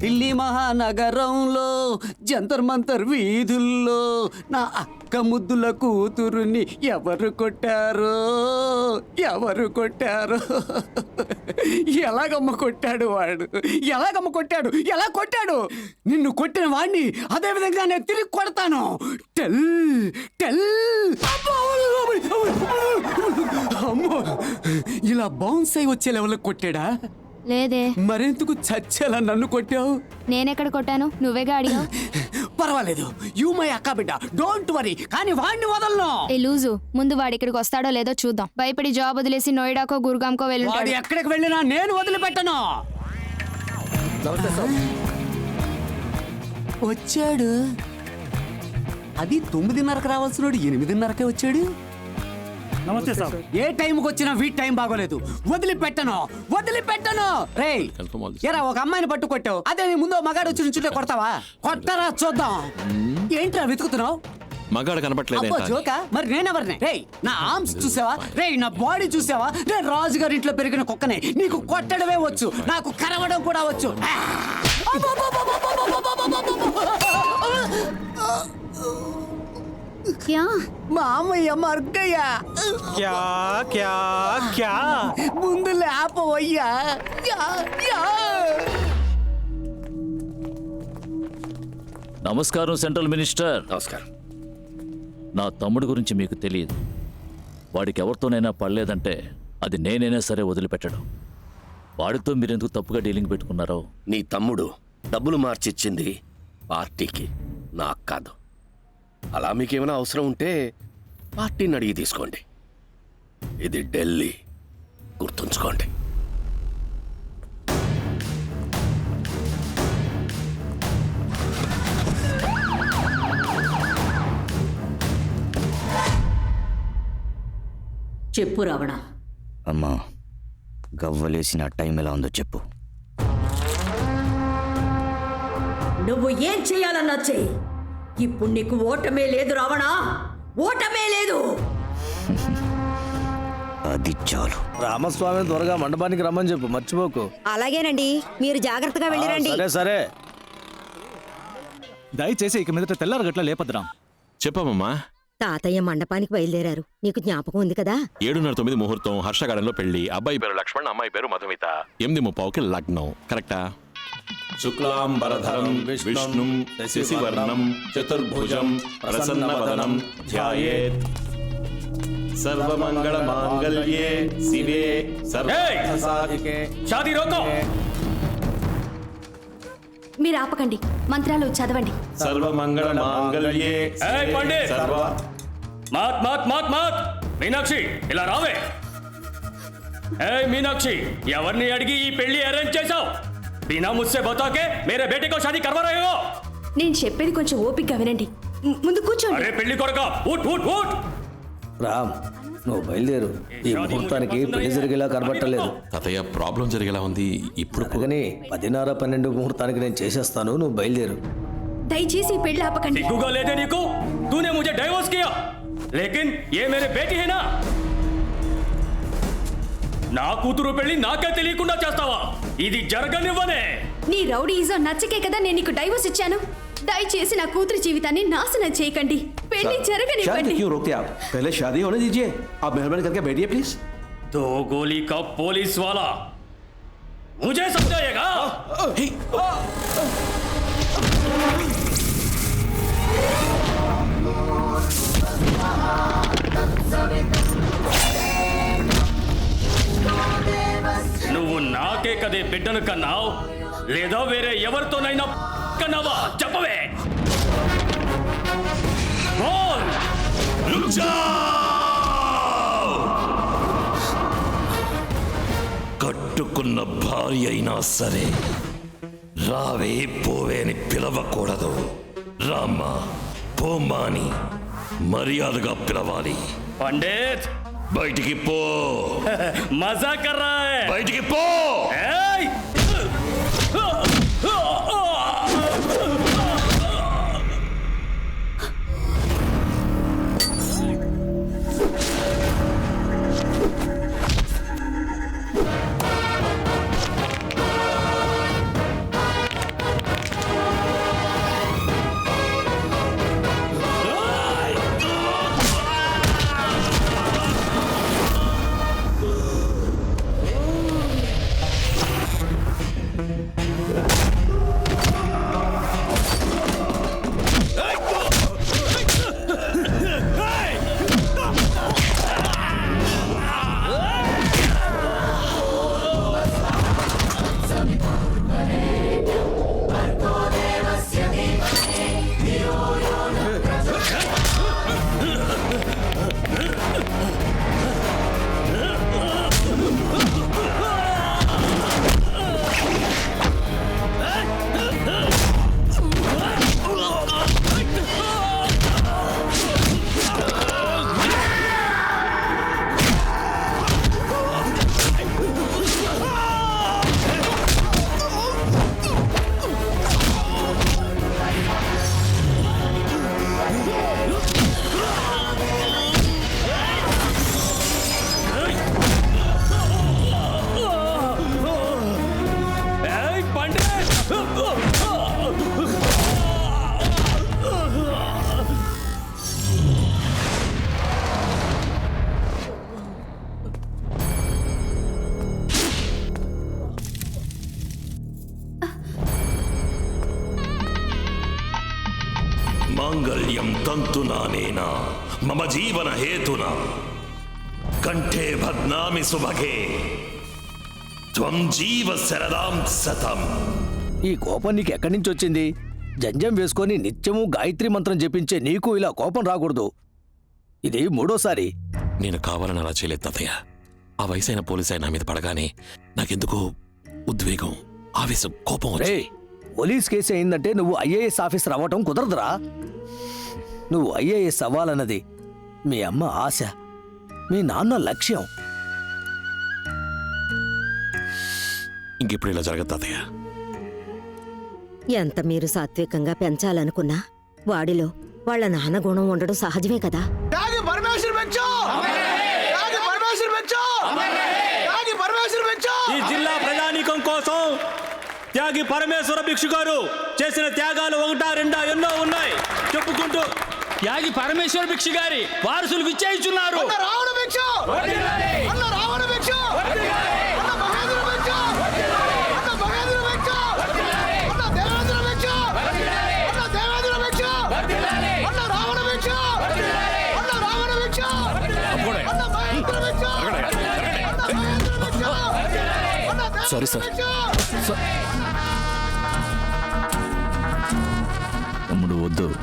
ఢిల్లీ మహానగరంలో జంతర్ మంతర్ వీధుల్లో నా అక్క ముద్దుల కూతురుని ఎవరు కొట్టారో ఎవరు కొట్టారో. ఎలాగమ్మ కొట్టాడు వాడు? ఎలాగమ్మ కొట్టాడు? ఎలా కొట్టాడు? నిన్ను కొట్టిన వాడిని అదే విధంగా నేను తిరిగి కొడతాను. Tell tell. అమ్మో ఇలా బౌన్స్ అయి వచ్చే లెవెల్ కొట్టాడా? లేదే. మరెందుకు చచ్చేలా నన్ను కొట్టావు? నేనెక్కడ కొట్టాను? నువ్వేగా అడిగావు? పర్వాలేదు. యూ మై అక్క బిడ్డ. డోంట్ వరీ కానీ వాడిని వదలను. ఏ లూజు. ముందు వాడు ఇక్కడికి వస్తాడో లేదో చూద్దాం. భయపడి జాబ్ వదిలేసి నోయిడాకో గురుగాంకో వాడు వెళ్ళుంటాడు ఎక్కడికి వెళ్ళినా నేను వదిలిపెట్టను. వచ్చాడు. అది తొమ్మిదిన్నరకు రావాల్సినోడు ఎనిమిదిన్నరకే వచ్చాడు? నమస్తే సార్. ఏ టైంకి వచ్చినా వీటి టైం బాగోలేదు. వదిలిపెట్టను వదిలిపెట్టను. రే ఎరా ఒక అమ్మాయిని పట్టు కొట్టావు అదే నీ ముందు మగాడు వచ్చి నుంచుంటే కొడతావా? కొట్టరా చూద్దాం. ఏంట్రా వెతుకుతున్నావు? మగాడు అబ్బో కనపట్లేదేంటా జోకా? మరి నేనెవరిని? రేయ్ నా ఆర్మ్స్ చూసావా? రేయ్ నా బాడీ చూసావా? నేను రాజుగారి ఇంట్లో పెరిగిన కుక్కనే. నీకు కొట్టడమే వచ్చు. నాకు కరవడం కూడా వచ్చు. క్యా మా అమ్మయ్య మర్గయ్య. క్యా క్యా క్యా? ముందు లేపవయ్యా. Yeah, yeah. నమస్కారం సెంట్రల్ మినిస్టర్. నమస్కారం. నా తమ్ముడు గురించి మీకు తెలియదు. వాడికి ఎవరితోనైనా పడలేదంటే అది నేనైనా సరే వదిలిపెట్టడం. వాడితో మీరెందుకు తప్పుగా డీలింగ్ పెట్టుకున్నారో? నీ తమ్ముడు డబ్బులు మార్చిచ్చింది పార్టీకి. నాకు కాదు. అలా మీకేమైనా అవసరం ఉంటే పార్టీని అడిగి తీసుకోండి. ఇది ఢిల్లీ. గుర్తుంచుకోండి. చెప్పు రావణ. అమ్మా గవ్వలేసిన టైం ఎలా ఉందో చెప్పు. నువ్వు ఏం చేయాలన్నా చెయ్యి. ఇప్పుడు నీకు ఓటమే లేదు రావణ. ఓటమే లేదు. అది చాలు. రామస్వామి త్వరగా మండపానికి రమ్మని చెప్పు మర్చిపోకు. అలాగేనండి మీరు జాగ్రత్తగా వెళ్ళిరండి. సరే సరే. దయచేసి ఇక మీదట తెల్లారగట్ల లేపద్రాం చెప్పమ్మా. తాతయ్య మండపానికి బయలుదేరారు. నీకు జ్ఞాపకం ఉంది కదా? ఏడున్నర తొమ్మిది ముహూర్తం హర్షగార్డెన్లో పెళ్ళి అబ్బాయి పేరు లక్ష్మణ్ అమ్మాయి పేరు మధుమిత. ఎనిమిది ముప్పావుకి లగ్నం కరెక్టా? శుక్లాంబరధరం విష్ణుం శశివర్ణం చతుర్భుజం ప్రసన్నవదనం ధ్యాయేత్. సర్వమంగళ మాంగళ్యే శివే సర్వసాధికే షాదీ రోకో! మీరు ఆపకండి మంత్రాలు చదవండి. సర్వమంగళ మాంగళ్యే! సర్వ. మాత్ మాత్ మాత్ మాత్! మీనాక్షి ఇలా రావే! ఏ మీనాక్షి ఎవరిని అడిగి ఈ పెళ్ళి అరేంజ్ చేశావు? బినా ముస్సే బతాకే మేరే బేటీ కో షాదీ కర్వా రహే హో నేను చెప్పేది కొంచెం ఓపికగా వినండి ము- ముందు కూర్చోండి అరే పెళ్లి కొరక ఊట్ ఊట్ ఊట్ రామ్ నువ్వు బయలుదేరు ఈ ముహూర్తానికి పెళ్లి జరిగేలా కనబట్టలేదు తాతయ్య ప్రాబ్లం జరిగేలా ఉంది ఇప్పుడు అందుకని పదిన్నర పన్నెండు ముహూర్తానికి నేను చేసేస్తాను నువ్వు బయలుదేరు దయచేసి ఈ పెళ్లి ఆపకండి सिग्गूगा लेदे नीकू तूने मुझे डाइवोर्स किया लेकिन ये मेरे बेटी है ना నా కూతురు పెళ్లి నాకే తెలియకుండా చేస్తావా ఇది జరగనివ్వనే నీ రౌడీజం నచ్చకే కదా నేను నీకు డైవోర్స్ ఇచ్చాను దయచేసి నా కూతురి జీవితాన్ని నాశనం చేయకండి పెళ్లి జరగనివ్వండి क्यों रोकते आप पहले शादी होने दीजिए आप मेहरबानी करके बैठिए प्लीज दो गोली का पुलिस वाला मुझे समझाएगा కదే బిడ్డను కన్నావు? లేదా వేరే ఎవరితోనైనా కన్నావా? చెప్పవే! కట్టుకున్న భార్య అయినా సరే రావే పోవే అని పిలవకూడదు. రామ్మా పోమ్మా అని మర్యాదగా పిలవాలి. పండిత్! బయటికి పో మజా కర్ రా హై. బయటికి పో ఏయ్! మాంగళ్యం తంతునానేన మమ జీవన హేతున? కంఠే భద్నామి సుభగే. త్వం జీవ శరదాం సతం. ఈ కోపం నీకు ఎక్కడి నుంచి వచ్చింది? జంజం వేసుకొని నిత్యము గాయత్రి మంత్రం జపించే నీకు ఇలా కోపం రాకూడదు. ఇది మూడోసారి. నేను కావాలని అలా చేయలేదు తాతయ్య. ఆ వయసైన పోలీస్ ఆయన నా మీద పడగానే నాకెందుకో ఉద్వేగం ఆవేశం కోపం రే పోలీస్ కేసు అయిందంటే నువ్వు ఐఏఎస్ ఆఫీసర్ అవ్వటం కుదరదురా. నువ్వు ఐఏఎస్ అవ్వాలన్నది మీ అమ్మ ఆశ మీ నాన్న లక్ష్యం. ఇంకెప్పుడు ఇలా జరగదు తాతయ్య? ఎంత మీరు సాత్వికంగా పెంచాలనుకున్నా వాడిలో వాళ్ళ నాన్న గుణం ఉండడం సహజమే కదా ఈ జిల్లా ప్రజానీకం కోసం త్యాగి పరమేశ్వర భిక్షు గారు చేసిన త్యాగాలు ఒకటా రెండా ఎన్నో ఉన్నాయి చెప్పుకుంటూ త్యాగి పరమేశ్వర భిక్షు గారి వారసులు విచ్చేయిచున్నారు సారీ సార్ వద్దు.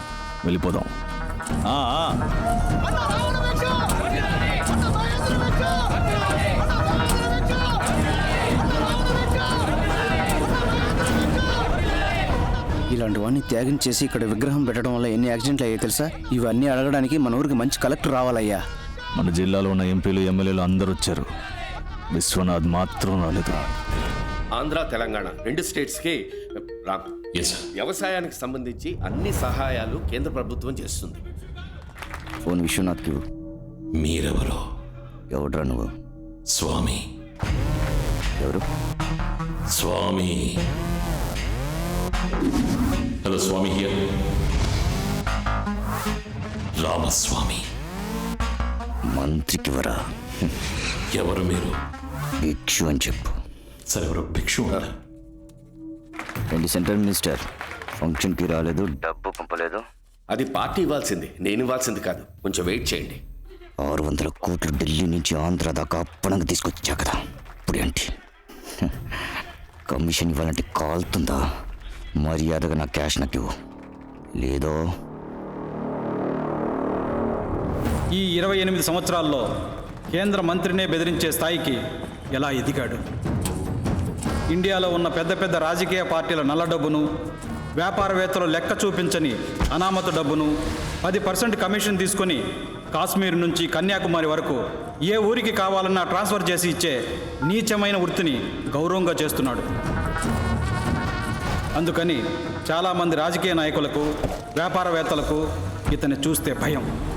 వెళ్ళిపోదాం. ఇలాంటి వాడిని త్యాగం చేసి ఇక్కడ విగ్రహం పెట్టడం వల్ల ఎన్ని యాక్సిడెంట్లు అయ్యాయి తెలుసా? ఇవన్నీ అడగడానికి మన ఊరికి మంచి కలెక్టర్ రావాలయ్యా. మన జిల్లాలో ఉన్న ఎంపీలు ఎమ్మెల్యేలు అందరూ వచ్చారు. విశ్వనాథ్ మాత్రం రాలేదు. ఆంధ్ర తెలంగాణ రెండు స్టేట్స్కి వ్యవసాయానికి సంబంధించి అన్ని సహాయాలు కేంద్ర ప్రభుత్వం చేస్తుంది. ఫోన్ విశ్వనాథ్కి ఇవ్వు. మీరెవరో? ఎవడ్రా నువ్వు? స్వామి. ఎవరు? స్వామి. Hello Swami here Ramaswamy. మంత్రికి వరా ఎవరు మీరు? భిక్షు అని చెప్పు. సరే ఎవరు భిక్షు రెండు సెంట్రల్ మినిస్టర్? ఫంక్షన్కి రాలేదు. డబ్బు పంపలేదు. అది పార్టీ ఇవ్వాల్సింది నేను ఇవ్వాల్సింది కాదు. కొంచెం వెయిట్ చేయండి. ఆరు వందల కోట్లు ఢిల్లీ నుంచి ఆంధ్ర దాకా అప్పనంగా తీసుకొచ్చా కదా? ఇప్పుడు ఏంటి? కమిషన్ ఇవ్వాలంటే కాలుతుందా? మర్యాదగా నా క్యాష్ నాకు ఇవ్వు. లేదో? ఈ ఇరవై ఎనిమిది సంవత్సరాల్లో కేంద్ర మంత్రినే బెదిరించే స్థాయికి ఎలా ఎదిగాడు? ఇండియాలో ఉన్న పెద్ద పెద్ద రాజకీయ పార్టీల నల్ల డబ్బును వ్యాపారవేత్తలు లెక్క చూపించని అనామత డబ్బును పది పర్సెంట్ కమిషన్ తీసుకొని కాశ్మీర్ నుంచి కన్యాకుమారి వరకు ఏ ఊరికి కావాలన్నా ట్రాన్స్ఫర్ చేసి ఇచ్చే నీచమైన వృత్తిని గౌరవంగా చేస్తున్నాడు. అందుకని చాలామంది రాజకీయ నాయకులకు వ్యాపారవేత్తలకు ఇతన్ని చూస్తే భయం.